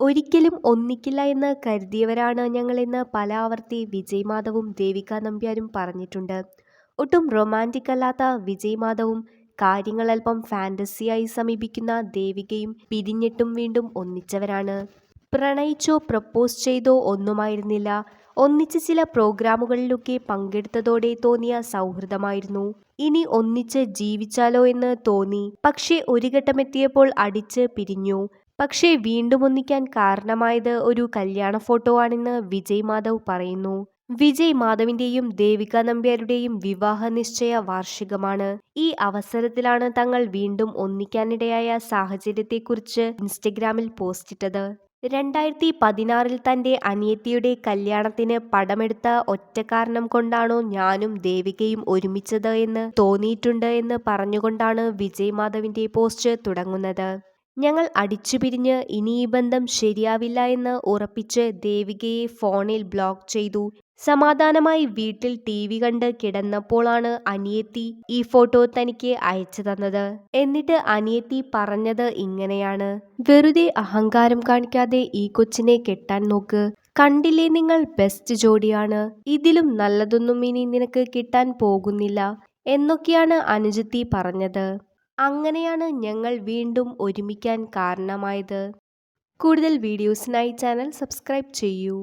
ഒരിക്കലും ഒന്നിക്കില്ല എന്ന് കരുതിയവരാണ് ഞങ്ങളെന്ന് പല ആവർത്തി വിജയ് മാധവും ദേവിക നമ്പ്യാരും പറഞ്ഞിട്ടുണ്ട്. ഒട്ടും റൊമാന്റിക് അല്ലാത്ത വിജയ് മാധവും കാര്യങ്ങൾ അല്പം ഫാന്റസിയായി സമീപിക്കുന്ന ദേവികയും പിരിഞ്ഞിട്ടും വീണ്ടും ഒന്നിച്ചവരാണ്. പ്രണയിച്ചോ പ്രപ്പോസ് ചെയ്തോ ഒന്നുമായിരുന്നില്ല. ഒന്നിച്ച് ചില പ്രോഗ്രാമുകളിലൊക്കെ പങ്കെടുത്തതോടെ തോന്നിയ സൗഹൃദമായിരുന്നു. ഇനി ഒന്നിച്ച് ജീവിച്ചാലോ എന്ന് തോന്നി. പക്ഷേ ഒരു ഘട്ടമെത്തിയപ്പോൾ അടിച്ച് പിരിഞ്ഞു. പക്ഷേ വീണ്ടും ഒന്നിക്കാൻ കാരണമായത് ഒരു കല്യാണ ഫോട്ടോ ആണെന്ന് വിജയ് മാധവ് പറയുന്നു. വിജയ് മാധവിന്റെയും ദേവിക നമ്പ്യാരുടെയും വിവാഹ നിശ്ചയ വാർഷികമാണ്. ഈ അവസരത്തിലാണ് തങ്ങൾ വീണ്ടും ഒന്നിക്കാനിടയായ സാഹചര്യത്തെക്കുറിച്ച് ഇൻസ്റ്റഗ്രാമിൽ പോസ്റ്റിട്ടത്. രണ്ടായിരത്തി പതിനാറിൽ തന്റെ അനിയത്തിയുടെ കല്യാണത്തിന് പടമെടുത്ത ഒറ്റ കാരണം കൊണ്ടാണോ ഞാനും ദേവികയും ഒരുമിച്ചത് എന്ന് തോന്നിയിട്ടുണ്ട് എന്ന് പറഞ്ഞുകൊണ്ടാണ് വിജയ് മാധവിന്റെ പോസ്റ്റ് തുടങ്ങുന്നത്. ഞങ്ങൾ അടിച്ചുപിരിഞ്ഞ് ഇനി ഈ ബന്ധം ശരിയാവില്ല എന്ന് ഉറപ്പിച്ച് ദേവികയെ ഫോണിൽ ബ്ലോക്ക് ചെയ്തു. സമാധാനമായി വീട്ടിൽ ടി വി കണ്ട് കിടന്നപ്പോഴാണ് അനിയത്തി ഈ ഫോട്ടോ തനിക്ക് അയച്ചു തന്നത്. എന്നിട്ട് അനിയത്തി പറഞ്ഞത് ഇങ്ങനെയാണ്. വെറുതെ അഹങ്കാരം കാണിക്കാതെ ഈ കൊച്ചിനെ കെട്ടാൻ നോക്ക്. കണ്ടില്ലേ നിങ്ങൾ ബെസ്റ്റ് ജോഡിയാണ്. ഇതിലും നല്ലതൊന്നും ഇനി നിനക്ക് കിട്ടാൻ പോകുന്നില്ല. എന്നൊക്കെയാണ് അനുജത്തി പറഞ്ഞത്. അങ്ങനെയാണ് ഞങ്ങൾ വീണ്ടും ഒരുമിക്കാൻ കാരണമായത്. കൂടുതൽ വീഡിയോസിനായി ചാനൽ സബ്സ്ക്രൈബ് ചെയ്യൂ.